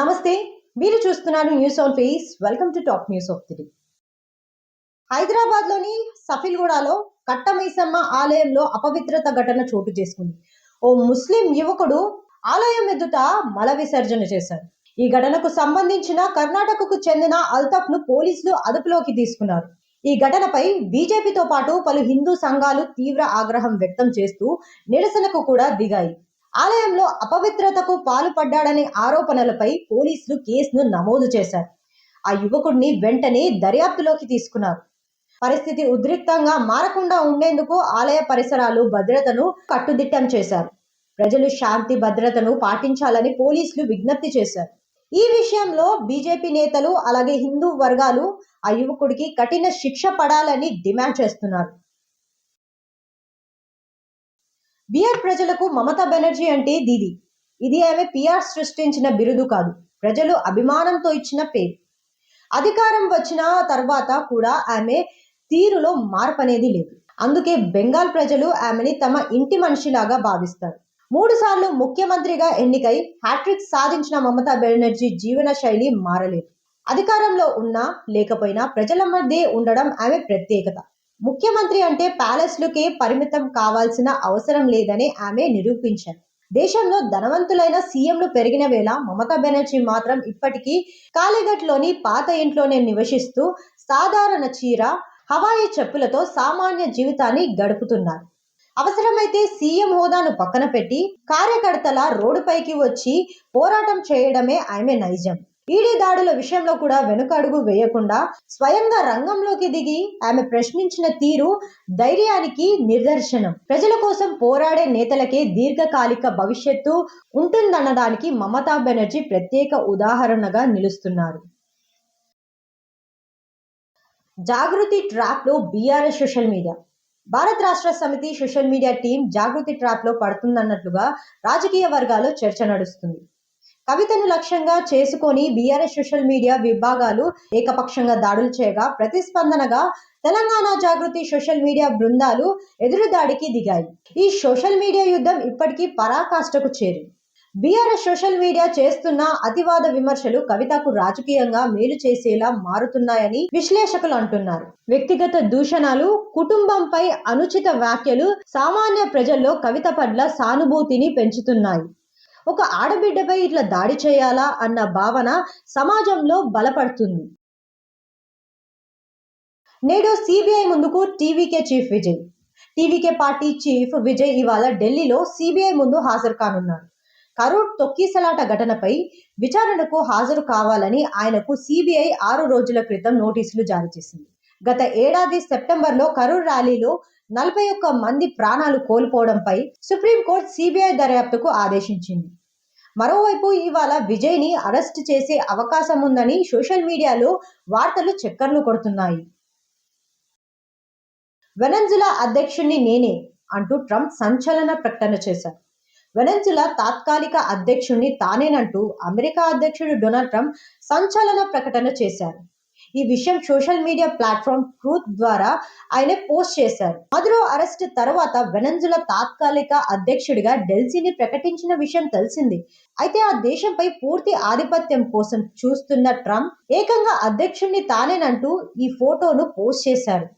నమస్తే మీరు చూస్తున్నారు news on face welcome to top news of the హైదరాబాద్లోని సఫిల్గూడలో కట్టమైసమ్మ ఆలయంలో అపవిత్రత ఘటన చోటు చేసుకుంది. ఓ ముస్లిం యువకుడు ఆలయం ఎదుట మల విసర్జన చేశారు ఈ ఘటనకు సంబంధించిన కర్ణాటకకు చెందిన అల్తఫ్ను పోలీసులు అదుపులోకి తీసుకున్నారు. ఈ ఘటనపై బీజేపీతో పాటు పలు హిందూ సంఘాలు తీవ్ర ఆగ్రహం వ్యక్తం చేస్తూ నిరసనకు కూడా దిగాయి. ఆలయంలో అపవిత్రతకు పాల్పడ్డాడనే ఆరోపణలపై పోలీసులు కేసును నమోదు చేశారు. ఆ యువకుడిని వెంటనే దర్యాప్తులోకి తీసుకున్నారు. పరిస్థితి ఉద్రిక్తంగా మారకుండా ఉండేందుకు ఆలయ పరిసరాలు భద్రతను కట్టుదిట్టం చేశారు. ప్రజలు శాంతి భద్రతను పాటించాలని పోలీసులు విజ్ఞప్తి చేశారు. ఈ విషయంలో బీజేపీ నేతలు అలాగే హిందూ వర్గాలు ఆ యువకుడికి కఠిన శిక్ష పడాలని డిమాండ్ చేస్తున్నారు. బీఆర్ ప్రజలకు మమతా బెనర్జీ అంటే దీది. ఇది ఆమె పిఆర్ సృష్టించిన బిరుదు కాదు. ప్రజలు అభిమానంతో ఇచ్చిన పేరు. అధికారం వచ్చిన తర్వాత కూడా ఆమె తీరులో మార్పు అనేది లేదు. అందుకే బెంగాల్ ప్రజలు ఆమెని తమ ఇంటి మనిషిలాగా భావిస్తారు. మూడు సార్లు ముఖ్యమంత్రిగా ఎన్నికై హ్యాట్రిక్ సాధించిన మమతా బెనర్జీ జీవన శైలి మారలేదు. అధికారంలో ఉన్నా లేకపోయినా ప్రజల మధ్య ఉండడం ఆమె ప్రత్యేకత. ముఖ్యమంత్రి అంటే ప్యాలెస్లకే పరిమితం కావాల్సిన అవసరం లేదని ఆమె నిరూపించారు. దేశంలో ధనవంతులైన సీఎంలు పెరిగిన వేళ మమతా బెనర్జీ మాత్రం ఇప్పటికీ కాలిగట్లోని పాత ఇంట్లోనే నివసిస్తూ సాధారణ చీర హవాయి చెప్పులతో సామాన్య జీవితాన్ని గడుపుతున్నారు. అవసరమైతే సీఎం హోదాను పక్కన పెట్టి కార్యకర్తల రోడ్డుపైకి వచ్చి పోరాటం చేయడమే ఆమె నైజం. ఈడీ దాడుల విషయంలో కూడా వెనుకడుగు వేయకుండా స్వయంగా రంగంలోకి దిగి ఆమె ప్రశ్నించిన తీరు ధైర్యానికి నిదర్శనం. ప్రజల కోసం పోరాడే నేతలకే దీర్ఘకాలిక భవిష్యత్తు ఉంటుందన్నదానికి మమతా బెనర్జీ ప్రత్యేక ఉదాహరణగా నిలుస్తున్నారు. జాగృతి ట్రాప్లో బీఆర్ఎస్ సోషల్ మీడియా. భారత్ రాష్ట్ర సమితి సోషల్ మీడియా టీం జాగృతి ట్రాప్లో పడుతుందన్నట్లుగా రాజకీయ వర్గాల్లో చర్చ నడుస్తుంది. కవితను లక్ష్యంగా చేసుకొని బీఆర్ఎస్ సోషల్ మీడియా విభాగాలు ఏకపక్షంగా దాడులు చేయగా ప్రతిస్పందనగా తెలంగాణ జాగృతి సోషల్ మీడియా బృందాలు ఎదురుదాడికి దిగాయి. ఈ సోషల్ మీడియా యుద్ధం ఇప్పటికీ పరాకాష్ఠకు చేరింది. బీఆర్ఎస్ సోషల్ మీడియా చేస్తున్న అతివాద విమర్శలు కవితకు రాజకీయంగా మేలు చేసేలా మారుతున్నాయని విశ్లేషకులు అంటున్నారు. వ్యక్తిగత దూషణలు కుటుంబంపై అనుచిత వ్యాఖ్యలు సామాన్య ప్రజల్లో కవిత పట్ల సానుభూతిని పెంచుతున్నాయి. ఒక ఆడబిడ్డపై ఇట్లా దాడి చేయాలా అన్న భావన సమాజంలో బలపడుతుంది. నేడు సిబిఐ ముందుకు TVK chief Vijay. TVK party chief Vijay ఇవాళ ఢిల్లీలో సిబిఐ ముందు హాజరు కానున్నారు కరూర్ తొక్కిసలాట ఘటనపై విచారణకు హాజరు కావాలని ఆయనకు సిబిఐ ఆరు రోజుల క్రితం నోటీసులు జారీ చేసింది. గత ఏడాది సెప్టెంబర్లో కరూర్ ర్యాలీలో నలభై ఒక్క మంది ప్రాణాలు కోల్పోవడంపై సుప్రీంకోర్టు సిబిఐ దర్యాప్తుకు ఆదేశించింది. మరోవైపు ఇవాళ విజయ్ని అరెస్ట్ చేసే అవకాశం ఉందని సోషల్ మీడియాలో వార్తలు చక్కర్లు కొడుతున్నాయి. వెనంజులా అధ్యక్షుణ్ణి నేనే అంటూ ట్రంప్ సంచలన ప్రకటన చేశారు. వెనెన్జులా తాత్కాలిక అధ్యక్షుణ్ణి తానేనంటూ అమెరికా అధ్యక్షుడు డొనాల్డ్ ట్రంప్ సంచలన ప్రకటన చేశారు. ఈ విషయం సోషల్ మీడియా ప్లాట్ఫామ్ ట్రూత్ ద్వారా ఆయన పోస్ట్ చేశారు. మధురో అరెస్ట్ తర్వాత వెనంజుల తాత్కాలిక అధ్యక్షుడిగా డెల్సీని ప్రకటించిన విషయం తెలిసింది. అయితే ఆ దేశంపై పూర్తి ఆధిపత్యం కోసం చూస్తున్న ట్రంప్ ఏకంగా అధ్యక్షుడిని తానేనంటూ ఈ ఫోటోను పోస్ట్ చేశారు.